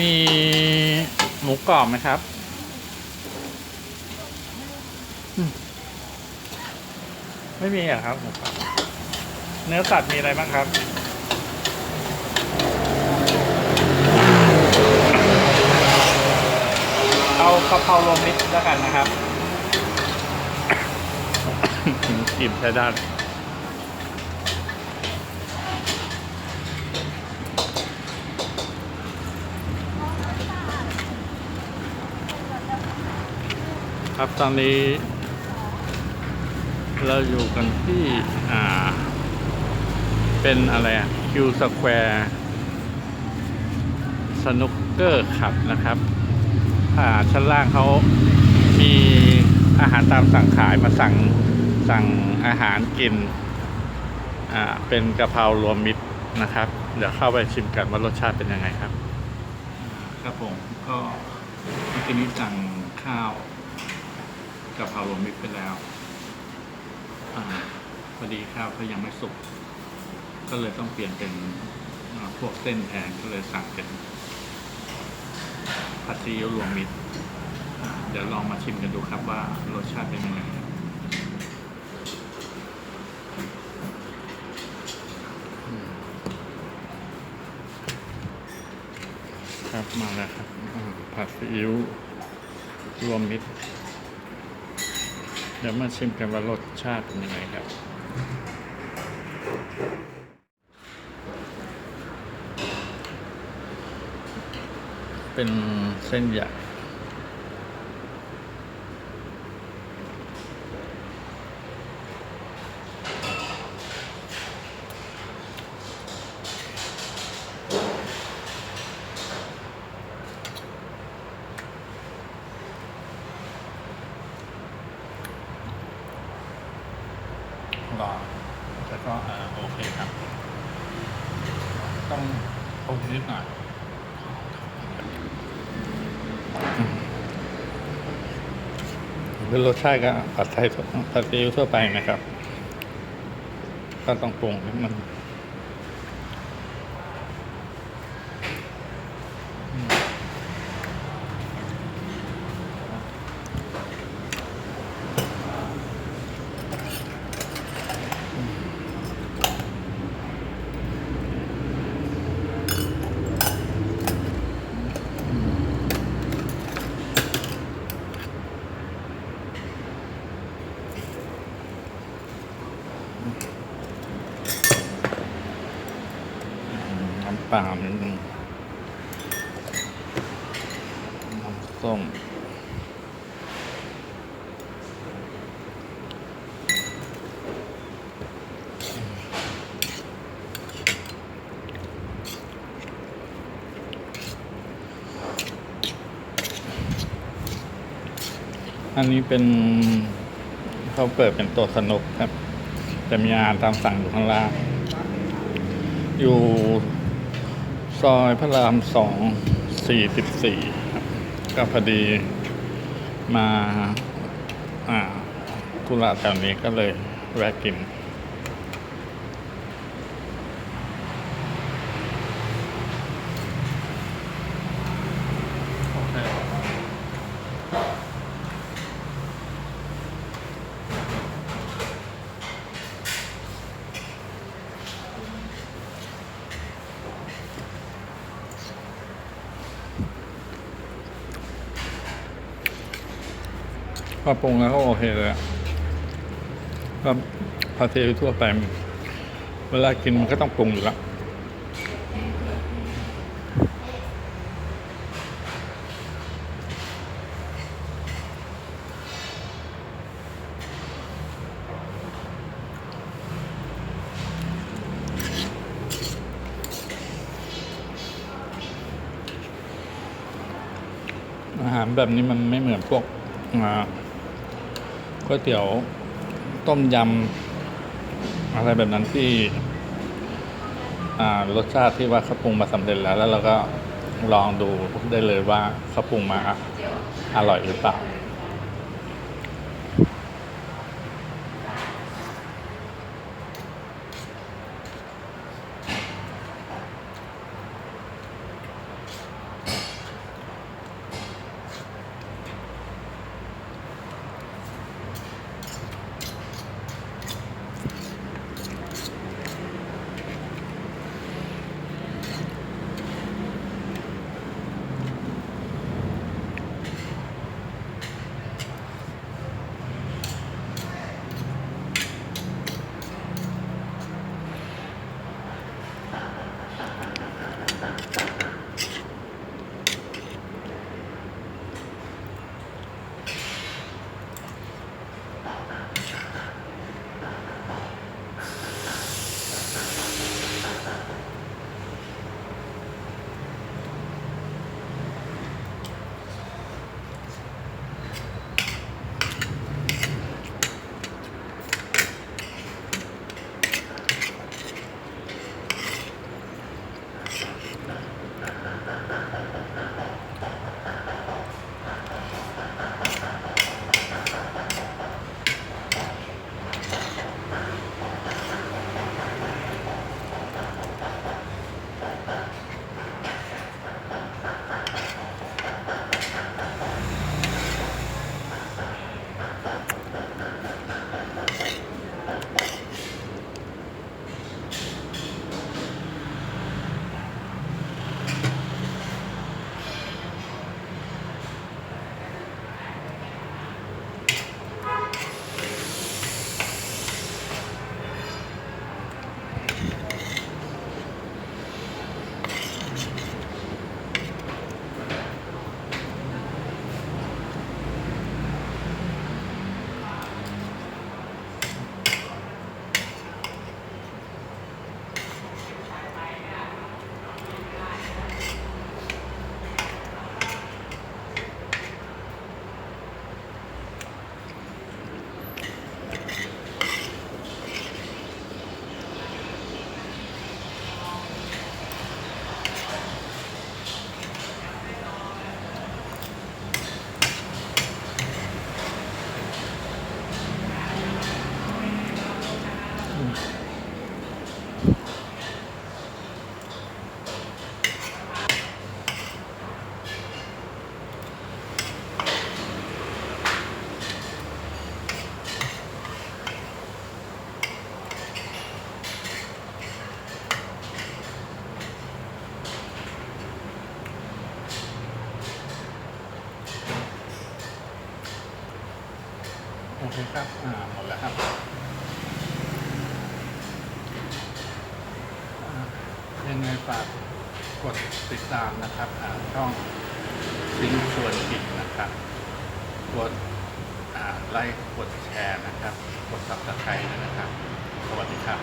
มีหมูกรอบไหมครับ ไม่มีอะครับหมูกรอบเนื้อสัตว์มีอะไรบ้างครับเอากะเพรารวมมิตรแล้วกันนะครับกลิ่นใช้ได้ ครับตอนนี้ เราอยู่กันที่อ่า เป็นอะไรอะคิวสแควร์สนุกเกอร์ขับนะครับอ่าชั้นล่างเขามีอาหารตามสั่งขายมาสั่งสั่งอาหารกินอ่าเป็นกะเพรารวมมิตรนะครับ เดี๋ยวเข้าไปชิมกันว่ารสชาติเป็นยังไงครับ ครับผมก็เมื่อกี้นี้สั่งข้าว กะเพรารวมมิตรไปแล้วอพอดีข้าวเขายังไม่สุก ก็เลยต้องเปลี่ยนเป็นพวกเส้นแทนก็เลยสั่งเป็นผัดซีอิ๊วรวมมิตรเดี๋ยวลองมาชิมกันดูครับว่ารสชาติเป็นยังไงครับมาแล้วครับผัดซีอิ๊วรวมมิตร เดี๋ยวมาชิมกันว่ารสชาติเป็นยังไงครับ เป็นเส้นใหญ่ รอแล้วก็โอเคครับ ต้องตรุงนิดหน่อยรสชาติก็ผัดไทยผัดซีอิ๊วทั่วไปนะครับ ก็ต้องปรุงให้มัน ปล่านิดนึงน้ำส้มอันนี้เป็นเขาเปิดเป็นโต๊ะสนุกครับ จะมีอาหารตามสั่งอยู่ข้างล่าง อยู่ ซอยพระรามสองสี่สิบสี่ครับก็พอดีมาอ่าธุระแถวนี้ก็เลยแวะกิน พอปรุงแล้วก็โอเคเลยก็พาเททั่วไปเวลากินมันก็ต้องปรุงอยู่แล้วอาหารแบบนี้มันไม่เหมือนพวกอ่า ก๋วยเตี๋ยวต้มยำอะไรแบบนั้นที่รสชาติที่ว่าเขาปรุงมาสำเร็จแล้ว แล้วเราก็ลองดูได้เลยว่าเขาปรุงมาอร่อยหรือเปล่า โอเคครับ อ่า หมดแล้วครับยังไงฝากกดติดตามนะครับอ่าช่องซิงชวนกินนะครับ กดอ่าไลค์ กดแชร์นะครับ กดซับสไครต์นะครับ สวัสดีครับ